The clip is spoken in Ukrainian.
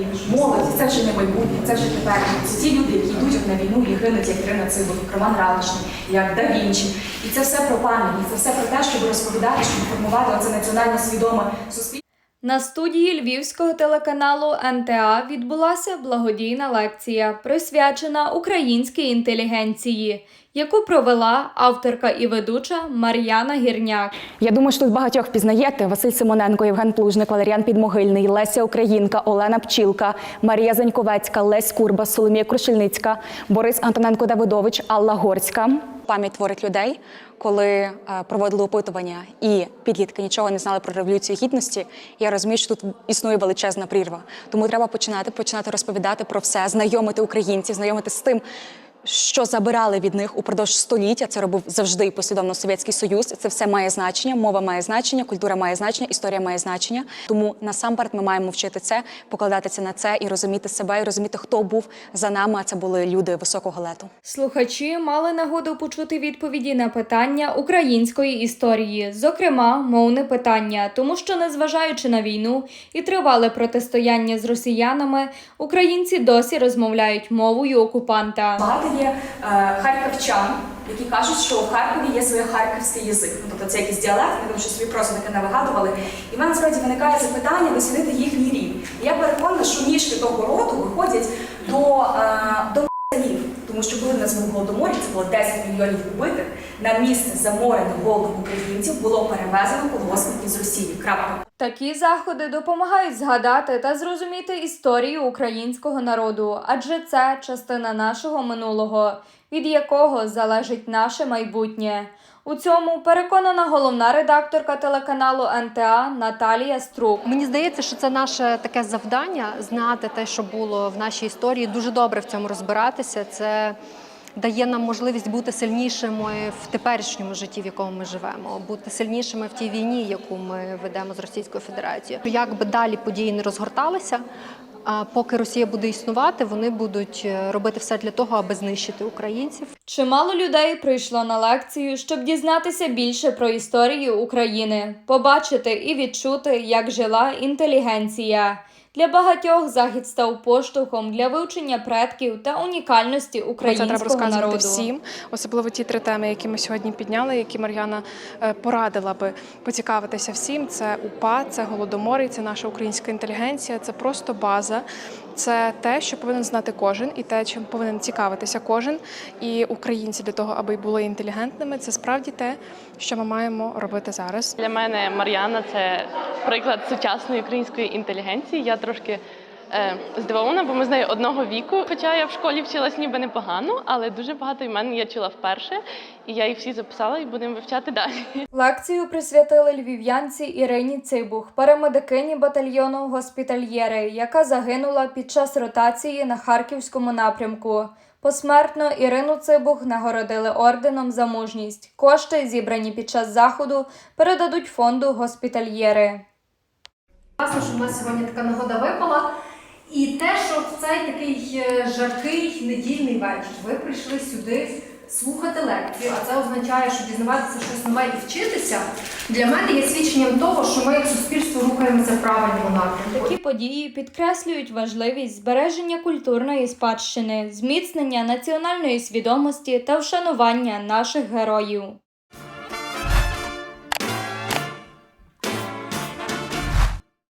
і молодь це вже не майбутнє, це вже тепер. Це ті люди, які йдуть на війну і гинуть, як Ірина Цибуль, як Роман Галичний, як Да Вінчі. І це все про пам'ять, це все про те, щоб розповідати, щоб формувати оце національно свідоме суспільство. На студії львівського телеканалу НТА відбулася благодійна лекція, присвячена українській інтелігенції, яку провела авторка і ведуча Мар'яна Гірняк. Я думаю, що тут багатьох впізнаєте: Василь Симоненко, Євген Плужник, Валеріан Підмогильний, Леся Українка, Олена Пчілка, Марія Заньковецька, Лесь Курба, Соломія Крушельницька, Борис Антоненко Давидович, Алла Горська. Пам'ять творить людей, коли е, проводили опитування і підлітки нічого не знали про революцію гідності. Я розумію, що тут існує величезна прірва. Тому треба починати починати розповідати про все, знайомити українців, знайомити з тим. Що забирали від них упродовж століття, це робив завжди і послідовно Совєтський Союз. Це все має значення, мова має значення, культура має значення, історія має значення. Тому насамперед ми маємо вчити це, покладатися на це і розуміти себе, і розуміти, хто був за нами. А це були люди високого лету. Слухачі мали нагоду почути відповіді на питання української історії, зокрема, мовне питання, тому що, незважаючи на війну і тривале протистояння з росіянами, українці досі розмовляють мовою окупанта. Є е, харківчан, які кажуть, що в Харкові є своє харківський язик. Ну, тобто це якийсь діалект, вони там щось собі просто таке не вигадували. І в мене насправді виникає запитання дослідити їхній рівень. Я переконана, що ніжки того роду виходять до, е, до. Тому що коли в нас був голодомор, це було 10 мільйонів убитих, на місце заморених голодом українців було перевезено колгоспників з Росії. Крапка. Такі заходи допомагають згадати та зрозуміти історію українського народу, адже це частина нашого минулого, від якого залежить наше майбутнє. У цьому переконана головна редакторка телеканалу НТА Наталія Струк. Мені здається, що це наше таке завдання знати те, що було в нашій історії, дуже добре в цьому розбиратися. Це дає нам можливість бути сильнішими в теперішньому житті, в якому ми живемо, бути сильнішими в тій війні, яку ми ведемо з Російською Федерацією. Як би далі події не розгорталися, поки Росія буде існувати, вони будуть е, робити все для того, аби знищити українців. Чимало людей прийшло на лекцію, щоб дізнатися більше про історію України, побачити і відчути, як жила інтелігенція. Для багатьох захід став поштовхом для вивчення предків та унікальності Про це треба розказувати народу. всім, особливо ті три теми, які ми сьогодні підняли, які Мар'яна е, порадила би поцікавитися всім. Це УПА, це голодомор, і це наша українська інтелігенція. Це просто база. Це те, що повинен знати кожен, і те, чим повинен цікавитися кожен. І українці для того, аби були інтелігентними, це справді те, що ми маємо робити зараз. Для мене Мар'яна це приклад сучасної української інтелігенції. Я трошки е, здивована, бо ми з нею одного віку. Хоча я в школі вчилась ніби непогано, але дуже багато імен я чула вперше, і я їх всі записала і будемо вивчати далі. Лекцію присвятили львів'янці Ірині Цибух, парамедикині батальйону госпітальєри, яка загинула під час ротації на харківському напрямку. Посмертно Ірину Цибух нагородили орденом за мужність. Кошти, зібрані під час заходу, передадуть фонду госпітальєри. Класно, що в нас сьогодні така нагода випала. І те, що в цей такий е, жаркий недільний вечір ви прийшли сюди слухати лекцію, а це означає, що дізнаватися щось нове і вчитися, для мене є свідченням того, що ми як суспільство рухаємося в правильному напрямку. Такі події підкреслюють важливість збереження культурної спадщини, зміцнення національної свідомості та вшанування наших героїв.